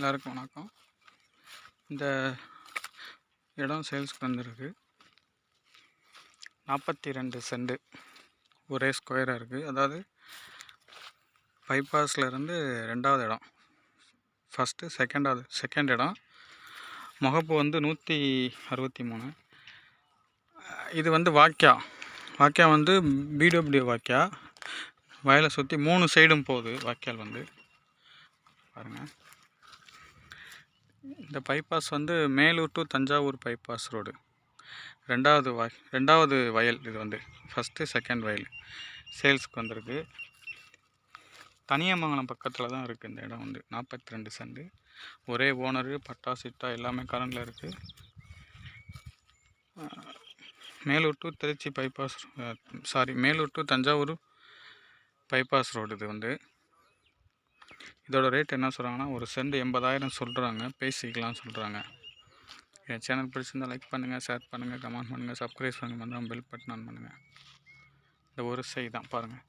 எல்லாருக்கும் வணக்கம். இந்த இடம் சேல்ஸ்க்கு வந்திருக்கு. நாற்பத்தி ரெண்டு செண்டு ஒரே ஸ்கொயராக இருக்குது அதாவது பைபாஸில் இருந்து ரெண்டாவது இடம். ஃபஸ்ட்டு செகண்டாவது செகண்ட் இடம். முகப்பு வந்து நூற்றி அறுபத்தி மூணு இது வந்து வாக்கியா வாக்கியா வந்து பிடபிள்யூ வாக்கியா வயலை சுற்றி மூணு சைடும் போகுது வாக்கியால் வந்து. பாருங்கள் இந்த பைபாஸ் வந்து Melur to Thanjavur bypass road ரெண்டாவது வய ரெண்டாவது வயல் இது வந்து ஃபஸ்ட்டு செகண்ட் வயல். சேல்ஸ்க்கு வந்திருக்கு. தனியமங்கலம் பக்கத்தில் தான் இருக்குது இந்த இடம் வந்து. நாற்பத்தி ரெண்டு செண்டு ஒரே ஓனரு பட்டா சிட்டா எல்லாமே கரண்டில் இருக்குது Melur to Trichy bypass sorry Melur to Thanjavur bypass road இது வந்து. இதோட ரேட் என்ன சொல்கிறாங்கன்னா ஒரு சென்ட் எண்பதாயிரம் சொல்கிறாங்க பேசிக்கலாம் சொல்கிறாங்க என் சேனல் பிடிச்சிருந்தா லைக் பண்ணுங்கள் ஷேர் பண்ணுங்கள் கமெண்ட் பண்ணுங்கள் சப்ஸ்கிரைப் பண்ணுங்கள் வந்து பெல் பட்டன் ஆன் பண்ணுங்கள் இந்த ஒரு சை தான் பாருங்கள்